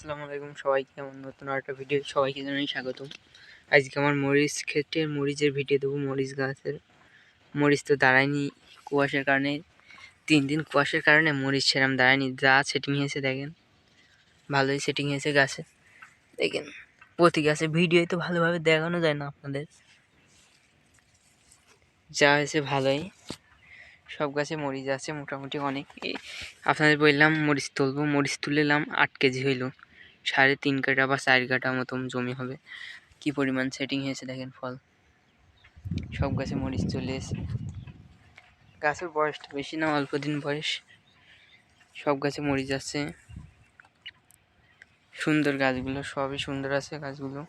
আসসালামু আলাইকুম সবাইকে আমার নতুন একটা ভিডিও সবাইকে জানাই স্বাগতম। আজকে আমার মরিচ ক্ষেত্রে মরিচের ভিডিও দেবো, মরিচ গাছের। মরিচ তো দাঁড়ায়নি কুয়াশার কারণে। তিন দিন কুয়াশার কারণে মরিচ সেরাম দাঁড়ায়নি। যা সেটিং হয়েছে দেখেন। ভালোই সেটিং হয়েছে গাছে। দেখেন, প্রতি গাছে ভিডিওই তো ভালোভাবে দেখানো যায় না আপনাদের। যা হয়েছে ভালোই। সব গাছে মরিচ আছে মোটামুটি অনেক। আপনাদের বললাম মরিচ তুলবো, মরিচ তুলেলাম আট কেজি হইল। সাড়ে তিন কাটা বা চার কাটা মতন জমি হবে। কি পরিমাণ সেটিং হয়েছে দেখেন ফল। সব গাছে মরিচ চলে এসে গাছের বয়সটা বেশি না, অল্প দিন বয়স। সব গাছে মরিচ আছে। সুন্দর গাছগুলো, সবই সুন্দর আছে গাছগুলো।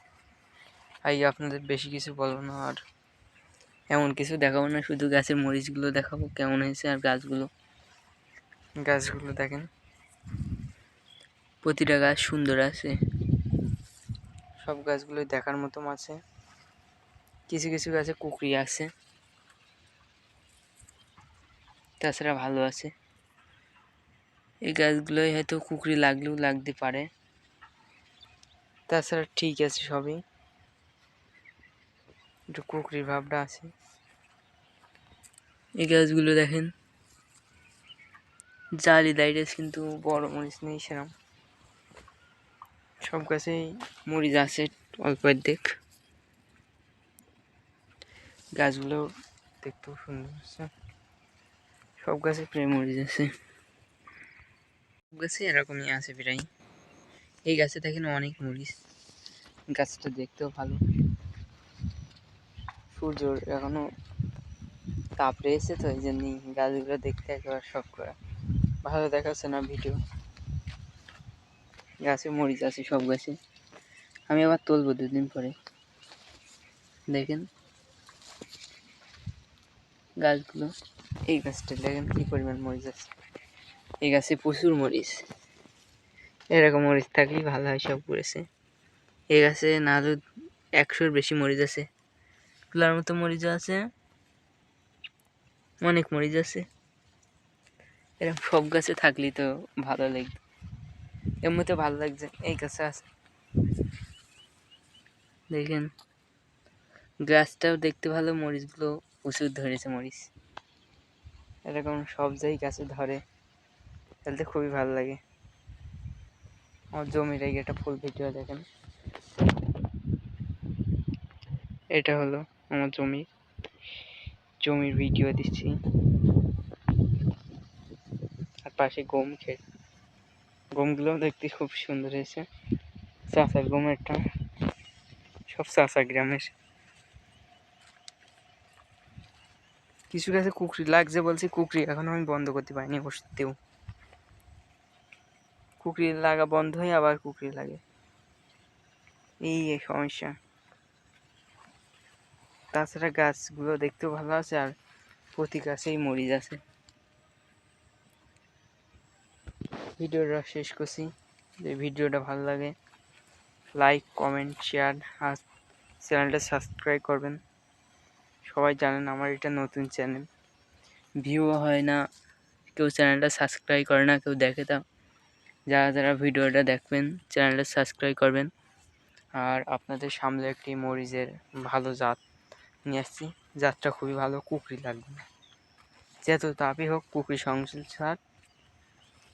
আই আপনাদের বেশি কিছু বলব না। আর এমন কিছু দেখাবো না, শুধু গাছের মরিচগুলো দেখাবো কেমন হয়েছে আর গাছগুলো। গাছগুলো দেখেন। প্রতিটা গাছ সুন্দর আছে। সব গাছগুলো দেখার মতো আছে। কিছু কিছু গাছে কুকরি আছে। তাছাড়া ভালো আছে। এই গাছগুলোই হয়তো কুকরি লাগলেও লাগতে পারে। তাছাড়া ঠিক আছে সবই। একটু কুকরির ভাবটা আছে। এই গাছগুলো দেখেন জালি দাইরেস কিন্তু বড় মরিচ নেই সেরকম সব গাছেই মরিচ আছে, অল্প দেখ গাছগুলো দেখতেও সুন্দর আছে সব গাছে প্রায় মরিচ আছে। সব গাছে এরকমই আছে প্রায়। এই গাছে দেখেন অনেক মরিচ। গাছটা দেখতেও ভালো। সূর্য এখনও তাপ রয়েছে তো এই জন্যই গাছগুলো দেখতে একেবারে শখ করা। ভালো দেখাচ্ছে না ভিডিও। গাছে মরিচ আছে, সব গাছে। আমি আবার তুলবো দুদিন পরে। দেখেন। গাছগুলো, এই গাছটা দেখেন কী পরিমাণ মরিচ আছে। এই গাছে প্রচুর মরিচ। এরকম মরিচ থাকলেই ভালো হয়, সব করেছে এই গাছে না একশোর বেশি মরিচ আছে। তোলার মতো মরিচ আছে। অনেক মরিচ আছে। এরকম সব গাছে থাকলেই তো ভালো লাগবে। এমনিতে ভালো লাগছে। এই গাছে আছে। দেখেন, গাছটাও দেখতে ভালো, মরিচগুলো প্রচুর ধরেছে মরিচ। এরকম সব জায়গায় গাছে ধরে তাহলে খুবই ভালো লাগে। আমার জমির এই একটা ফুল ভিডিও দেখেন। এটা হলো আমার জমি। জমির ভিডিও দিচ্ছি। আর পাশে গম খেয়ে গমগুলো দেখতে খুব সুন্দর হয়েছে। চাষার গম একটা সব চাষা গ্রামের। কিছু গাছে কুকরি, লাগছে বলছি কুকরি, এখন আমি বন্ধ করতে পারিনি বসতেও। কুকরি লাগা বন্ধ হয়ে আবার কুকরি লাগে। এই সমস্যা। তাছাড়া গাছগুলো দেখতেও ভালো আছে আর প্রতি গাছেই মরিচ আছে। ভিডিওটা শেষ করছি। যে ভিডিওটা ভালো লাগে লাইক কমেন্ট শেয়ার আর চ্যানেলটা সাবস্ক্রাইব করবেন। সবাই জানেন আমার এটা নতুন চ্যানেল ভিউ হয় না, কেউ চ্যানেলটা সাবস্ক্রাইব করে না, কেউ দেখে তা যারা যারা ভিডিওটা দেখবেন চ্যানেলটা সাবস্ক্রাইব করবেন। আর আপনাদের সামনে একটি মরিচের ভালো জাত নিয়ে আসছি। জাতটা খুবই ভালো কুকরি লাগবে যেহেতু তাপই হোক কুকরি সংসার